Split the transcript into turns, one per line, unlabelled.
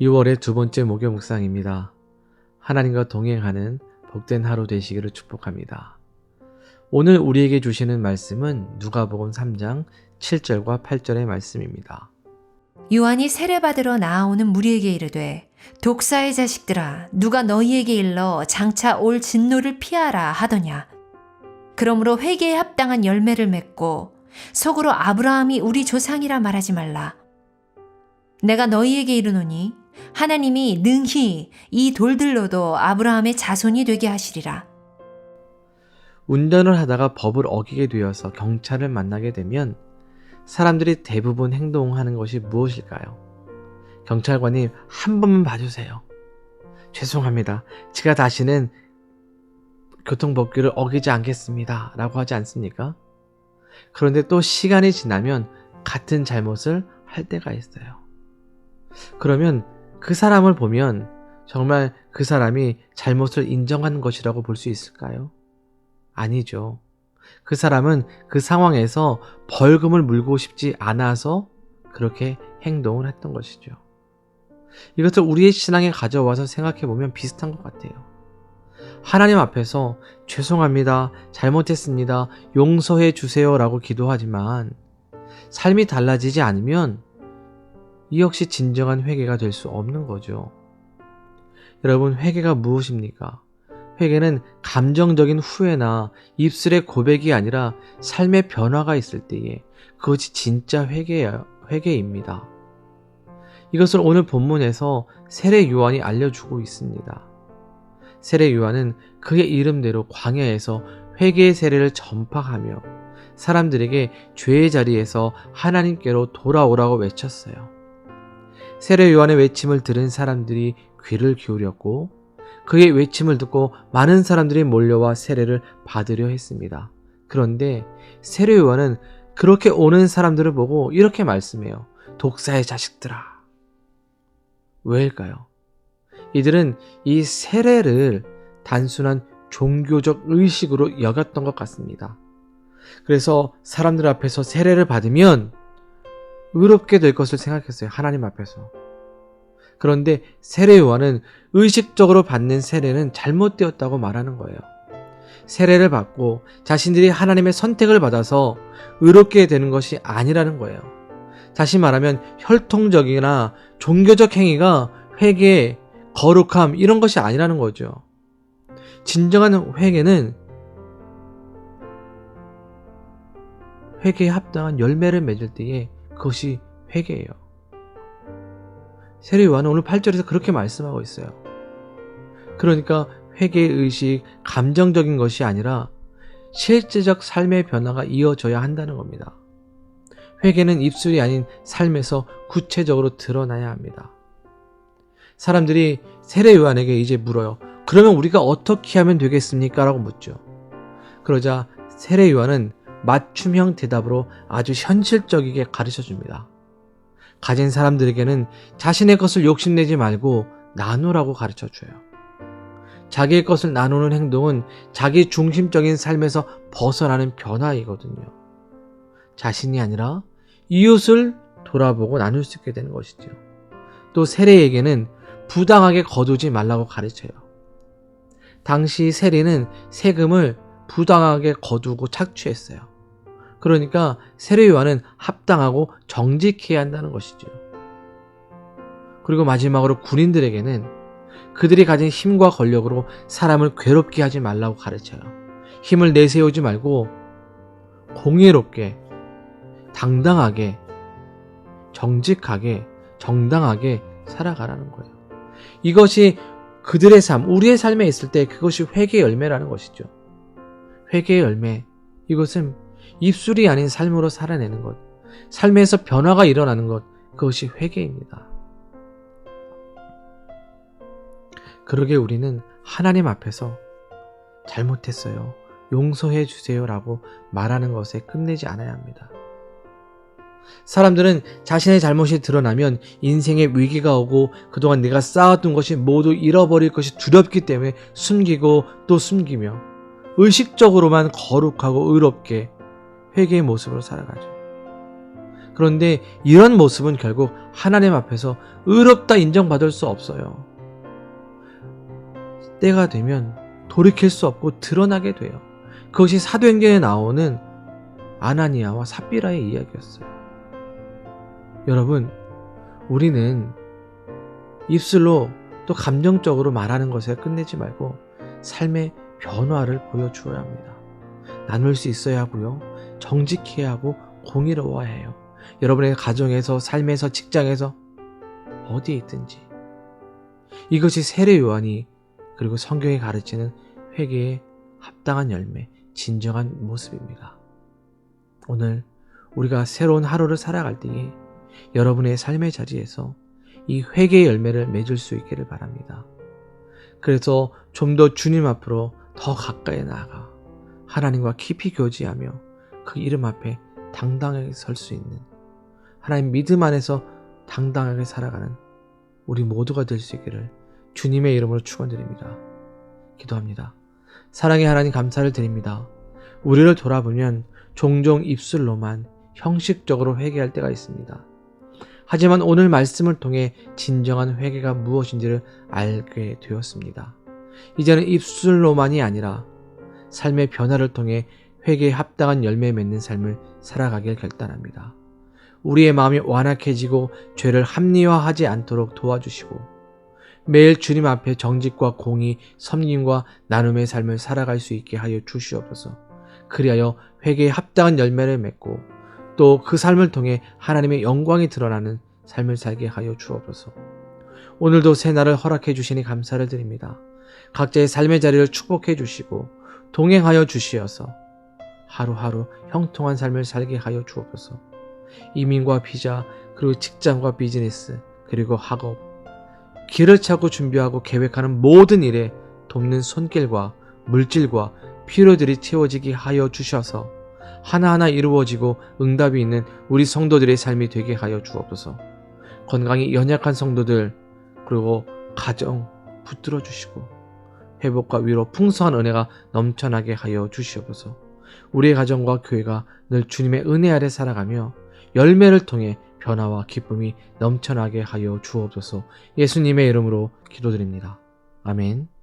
2월의 두 번째 목요 묵상입니다. 하나님과 동행하는 복된 하루 되시기를 축복합니다. 오늘 우리에게 주시는 말씀은 누가복음 3장 7절과 8절의 말씀입니다.
요한이 세례받으러 나아오는 무리에게 이르되 독사의 자식들아 누가 너희에게 일러 장차 올 진노를 피하라 하더냐 그러므로 회개에 합당한 열매를 맺고 속으로 아브라함이 우리 조상이라 말하지 말라 내가 너희에게 이르노니 하나님이 능히 이 돌들로도 아브라함의 자손이 되게 하시리라
운전을 하다가 법을 어기게 되어서 경찰을 만나게 되면 사람들이 대부분 행동하는 것이 무엇일까요? 경찰관님, 한 번만 봐주세요. 죄송합니다. 제가 다시는 교통법규를 어기지 않겠습니다. 라고 하지 않습니까? 그런데 또 시간이 지나면 같은 잘못을 할 때가 있어요. 그러면 그 사람을 보면 정말 그 사람이 잘못을 인정하는 것이라고 볼 수 있을까요? 아니죠. 그 사람은 그 상황에서 벌금을 물고 싶지 않아서 그렇게 행동을 했던 것이죠. 이것을 우리의 신앙에 가져와서 생각해 보면 비슷한 것 같아요. 하나님 앞에서 죄송합니다. 잘못했습니다. 용서해 주세요. 라고 기도하지만 삶이 달라지지 않으면 이 역시 진정한 회개가 될 수 없는 거죠. 여러분, 회개가 무엇입니까? 회개는 감정적인 후회나 입술의 고백이 아니라 삶의 변화가 있을 때에 그것이 진짜 회개, 회개입니다. 이것을 오늘 본문에서 세례 요한이 알려주고 있습니다. 세례 요한은 그의 이름대로 광야에서 회개의 세례를 전파하며 사람들에게 죄의 자리에서 하나님께로 돌아오라고 외쳤어요. 세례 요한의 외침을 들은 사람들이 귀를 기울였고 그의 외침을 듣고 많은 사람들이 몰려와 세례를 받으려 했습니다. 그런데 세례 요한은 그렇게 오는 사람들을 보고 이렇게 말씀해요. 독사의 자식들아. 왜일까요? 이들은 이 세례를 단순한 종교적 의식으로 여겼던 것 같습니다. 그래서 사람들 앞에서 세례를 받으면 의롭게 될 것을 생각했어요. 하나님 앞에서. 그런데 세례 요한은 의식적으로 받는 세례는 잘못되었다고 말하는 거예요. 세례를 받고 자신들이 하나님의 선택을 받아서 의롭게 되는 것이 아니라는 거예요. 다시 말하면 혈통적이나 종교적 행위가 회개, 거룩함 이런 것이 아니라는 거죠. 진정한 회개는 회개에 합당한 열매를 맺을 때에 그것이 회개예요. 세례 요한은 오늘 8절에서 그렇게 말씀하고 있어요. 그러니까 회개의 의식, 감정적인 것이 아니라 실제적 삶의 변화가 이어져야 한다는 겁니다. 회개는 입술이 아닌 삶에서 구체적으로 드러나야 합니다. 사람들이 세례 요한에게 이제 물어요. 그러면 우리가 어떻게 하면 되겠습니까? 라고 묻죠. 그러자 세례 요한은 맞춤형 대답으로 아주 현실적이게 가르쳐 줍니다. 가진 사람들에게는 자신의 것을 욕심내지 말고 나누라고 가르쳐 줘요. 자기의 것을 나누는 행동은 자기 중심적인 삶에서 벗어나는 변화이거든요. 자신이 아니라 이웃을 돌아보고 나눌 수 있게 되는 것이죠. 또 세례에게는 부당하게 거두지 말라고 가르쳐요. 당시 세례는 세금을 부당하게 거두고 착취했어요. 그러니까 세례 요한은 합당하고 정직해야 한다는 것이죠. 그리고 마지막으로 군인들에게는 그들이 가진 힘과 권력으로 사람을 괴롭게 하지 말라고 가르쳐요. 힘을 내세우지 말고 공의롭게, 당당하게, 정직하게, 정당하게 살아가라는 거예요. 이것이 그들의 삶, 우리의 삶에 있을 때 그것이 회개의 열매라는 것이죠. 회개의 열매. 이것은 입술이 아닌 삶으로 살아내는 것, 삶에서 변화가 일어나는 것, 그것이 회개입니다. 그러게 우리는 하나님 앞에서 잘못했어요. 용서해 주세요라고 말하는 것에 끝내지 않아야 합니다. 사람들은 자신의 잘못이 드러나면 인생에 위기가 오고 그동안 내가 쌓았던 것이 모두 잃어버릴 것이 두렵기 때문에 숨기고 또 숨기며 의식적으로만 거룩하고 의롭게 회개의 모습으로 살아가죠. 그런데 이런 모습은 결국 하나님 앞에서 의롭다 인정받을 수 없어요. 때가 되면 돌이킬 수 없고 드러나게 돼요. 그것이 사도행전에 나오는 아나니아와 삽비라의 이야기였어요. 여러분, 우리는 입술로 또 감정적으로 말하는 것에 끝내지 말고 삶의 변화를 보여주어야 합니다. 나눌 수 있어야 하고요. 정직해야 하고 공의로워야 해요. 여러분의 가정에서, 삶에서, 직장에서 어디에 있든지 이것이 세례 요한이 그리고 성경이 가르치는 회개의 합당한 열매, 진정한 모습입니다. 오늘 우리가 새로운 하루를 살아갈 때에 여러분의 삶의 자리에서 이 회개의 열매를 맺을 수 있기를 바랍니다. 그래서 좀 더 주님 앞으로 더 가까이 나아가 하나님과 깊이 교제하며 그 이름 앞에 당당하게 설 수 있는 하나님 믿음 안에서 당당하게 살아가는 우리 모두가 될 수 있기를 주님의 이름으로 축원드립니다. 기도합니다. 사랑의 하나님 감사를 드립니다. 우리를 돌아보면 종종 입술로만 형식적으로 회개할 때가 있습니다. 하지만 오늘 말씀을 통해 진정한 회개가 무엇인지를 알게 되었습니다. 이제는 입술로만이 아니라 삶의 변화를 통해 회개에 합당한 열매 맺는 삶을 살아가길 결단합니다. 우리의 마음이 완악해지고 죄를 합리화하지 않도록 도와주시고 매일 주님 앞에 정직과 공의, 섬김과 나눔의 삶을 살아갈 수 있게 하여 주시옵소서. 그리하여 회개에 합당한 열매를 맺고 또 그 삶을 통해 하나님의 영광이 드러나는 삶을 살게 하여 주옵소서. 오늘도 새 날을 허락해 주시니 감사를 드립니다. 각자의 삶의 자리를 축복해 주시고 동행하여 주시어서 하루하루 형통한 삶을 살게 하여 주옵소서. 이민과 비자 그리고 직장과 비즈니스 그리고 학업 길을 찾고 준비하고 계획하는 모든 일에 돕는 손길과 물질과 필요들이 채워지게 하여 주셔서 하나하나 이루어지고 응답이 있는 우리 성도들의 삶이 되게 하여 주옵소서. 건강이 연약한 성도들 그리고 가정 붙들어 주시고 회복과 위로 풍성한 은혜가 넘쳐나게 하여 주시옵소서. 우리의 가정과 교회가 늘 주님의 은혜 아래 살아가며 열매를 통해 변화와 기쁨이 넘쳐나게 하여 주옵소서. 예수님의 이름으로 기도드립니다. 아멘.